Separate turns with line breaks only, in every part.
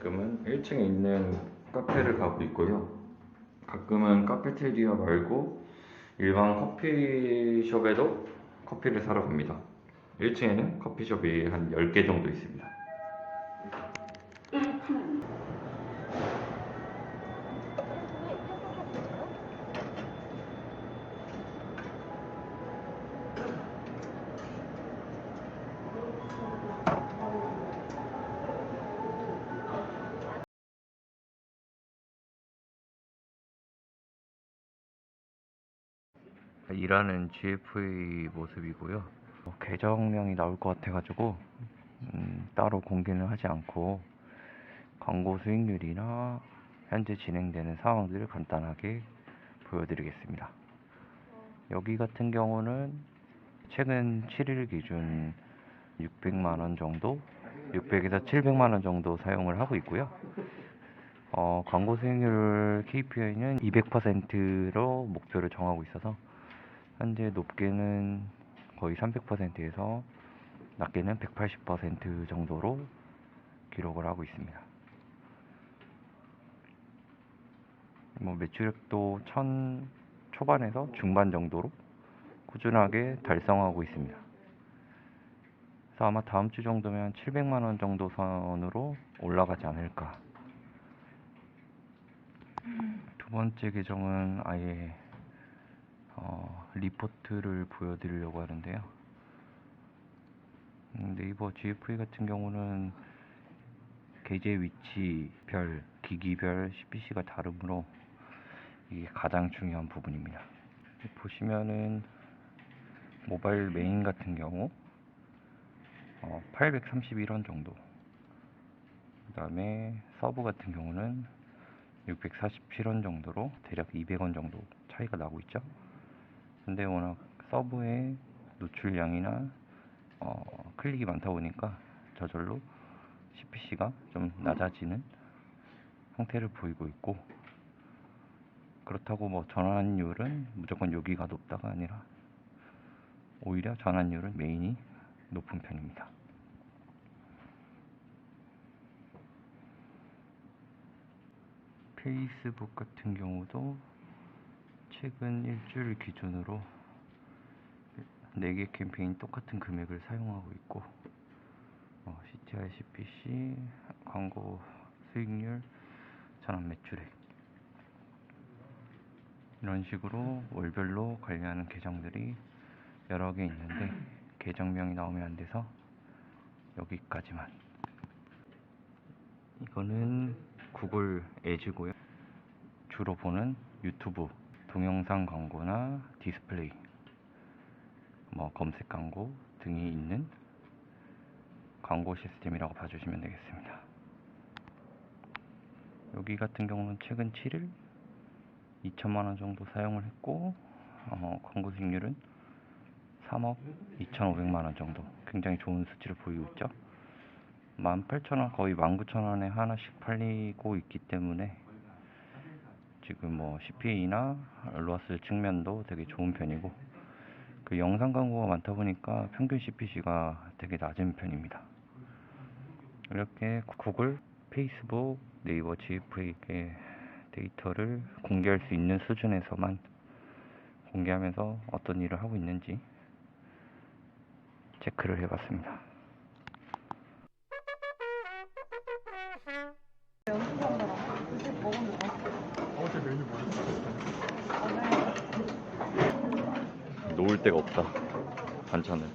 지금은 1층에 있는 카페를 가고 있고요. 가끔은 카페테리아 말고 일반 커피숍에도 커피를 사러 갑니다. 1층에는 커피숍이 한 10개 정도 있습니다. 일하는 GFA 모습이고요. 뭐 계정명이 나올 것 같아가지고 음, 따로 공개는 하지 않고 광고 수익률이나 현재 진행되는 상황들을 간단하게 보여드리겠습니다. 여기 같은 경우는 최근 7일 기준 600만 원 정도, 600에서 700만 원 정도 사용을 하고 있고요. 어, 광고 수익률 KPI는 200%로 목표를 정하고 있어서 현재 높게는 거의 300%에서 낮게는 180% 정도로 기록을 하고 있습니다. 뭐 매출액도 1000 초반에서 중반 정도로 꾸준하게 달성하고 있습니다. 그래서 아마 다음 주 정도면 700만 원 정도 선으로 올라가지 않을까. 두 번째 계정은 아예 어, 리포트를 보여드리려고 하는데요. 음, 네이버 GFA 같은 경우는 계제 위치별, 기기별 CPC가 다르므로 이게 가장 중요한 부분입니다. 보시면은 모바일 메인 같은 경우 어, 831원 정도. 그 다음에 서브 같은 경우는 647원 정도로 대략 200원 정도 차이가 나고 있죠. 근데 워낙 서브의 노출량이나 어, 클릭이 많다 보니까 저절로 CPC가 좀 낮아지는 형태를 보이고 있고 그렇다고 뭐 전환율은 무조건 여기가 높다가 아니라 오히려 전환율은 메인이 높은 편입니다. 페이스북 같은 경우도 최근 일주일 기준으로 4개 캠페인 똑같은 금액을 사용하고 있고 어, CTR, CPC, 광고 수익률, 전환 매출액. 이런 식으로 월별로 관리하는 계정들이 여러 개 있는데 계정명이 나오면 안 돼서 여기까지만. 이거는 구글 에즈고요. 주로 보는 유튜브 동영상 광고나 디스플레이, 뭐 검색 광고 등이 있는 광고 시스템이라고 봐주시면 되겠습니다. 여기 같은 경우는 최근 7일 2천만 원 정도 사용을 했고 어, 광고 수익률은 3억 2,500만 원 정도 굉장히 좋은 수치를 보이고 있죠. 18,000원 거의 19,000원에 하나씩 팔리고 있기 때문에 지금 뭐 CPA나 로아스 측면도 되게 좋은 편이고 그 영상 광고가 많다 보니까 평균 CPC가 되게 낮은 편입니다. 이렇게 구글, 페이스북, 네이버 GFA 데이터를 공개할 수 있는 수준에서만 공개하면서 어떤 일을 하고 있는지 체크를 해봤습니다. 놓을 데가 없다. 반찬을.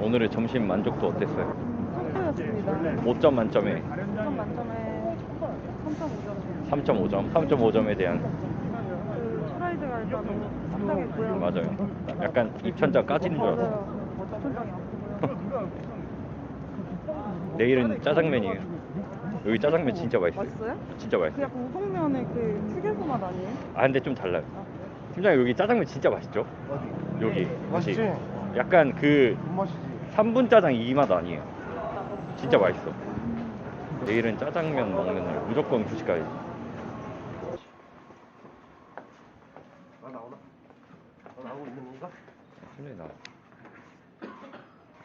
오늘의 점심 만족도 어땠어요?
상태였습니다.
5점 만점에
5점 만점에 3.5점.
3.5점, 3.5점에 대한
그 프라이드가 일단 너무 납작했고요.
맞아요. 약간 입천장 까지는 줄 알았어.
맞아요. 천장이 아프고요.
내일은 짜장면이에요. 여기 짜장면 진짜 맛있어요.
맛있어요?
진짜
그
맛있어요.
약간 우동면의 그 휴게소 맛 아니에요?
아 근데 좀 달라요.
아?
팀장님 여기 짜장면 진짜 맛있죠?
어디?
여기
맛있지?
혹시 약간 그
맛이지.
3분 짜장 이 맛 아니에요. 진짜 맛있어. 내일은 짜장면 먹는 날 무조건 구식 가야지.
나 나오나? 나 나오고 있는 건가?
팀장님 나.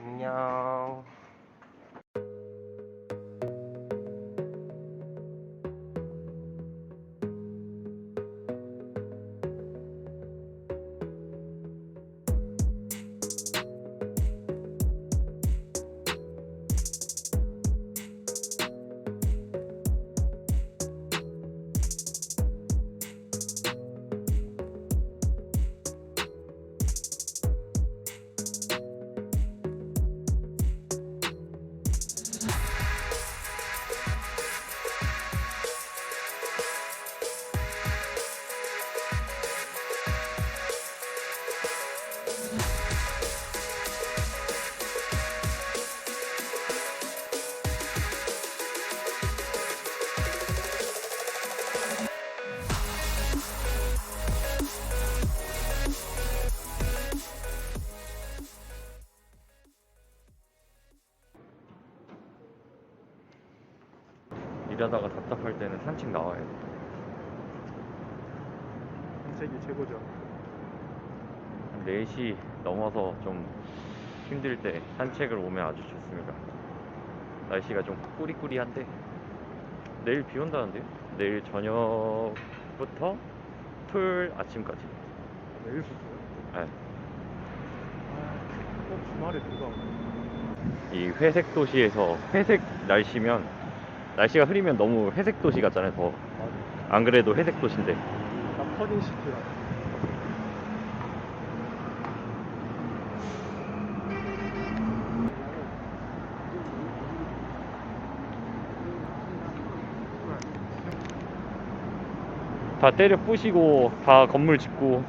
안녕.
일하다가 답답할 때는 산책 나와야 돼.
산책이 최고죠.
한 4시 넘어서 좀 힘들 때 산책을 오면 아주 좋습니다. 날씨가 좀 꾸리꾸리한데 내일 비 온다는데요? 내일 저녁부터 토요일 아침까지.
내일부터요?
네.
아, 꼭 주말에 비가 오네.
이 회색 도시에서 회색 날씨면 날씨가 흐리면 너무 회색 도시 같잖아요. 더. 안 그래도 회색 도시인데.
나 퍼진 시티라.
다 때려 부시고 다 건물 짓고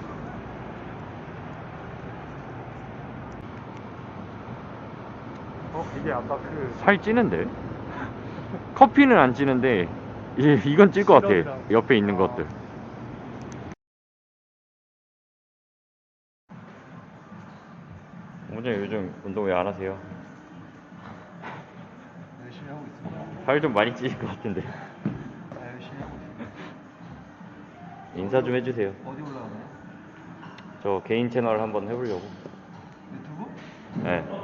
어, 이게 아까 그
살 찌는데 커피는 안 찌는데 이, 이건 찔 것 같아
시럽이랑.
옆에 있는
아.
것들 어머니 요즘 운동 왜 안 하세요?
열심히 하고 있습니다.
살 좀 많이 찌실 것 같은데
아, 열심히 하고 있습니다.
인사 좀 해주세요
어디 올라가나요?
저 개인 채널 한번 해보려고
유튜브?
네.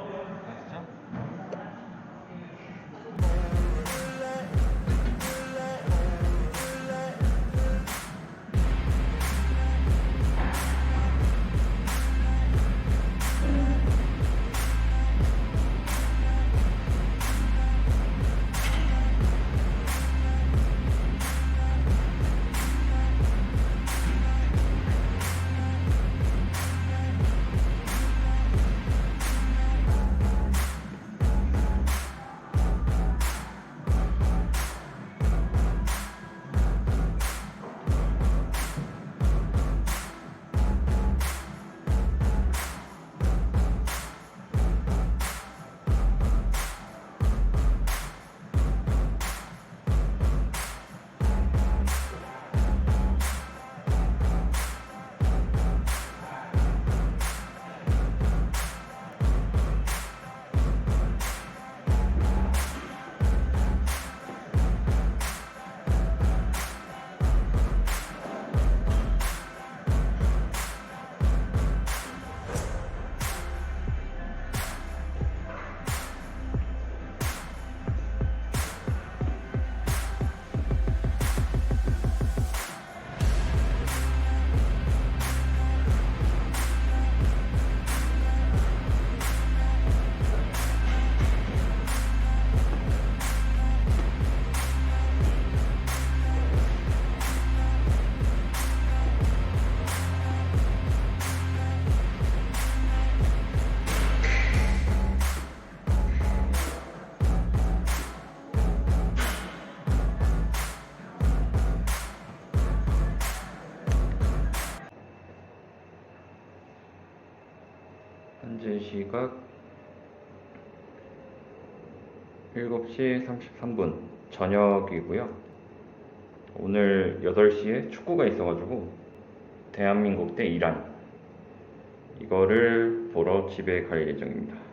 현재 시각 7시 33분 저녁이고요. 오늘 8시에 축구가 있어가지고 대한민국 대 이란 이거를 보러 집에 갈 예정입니다.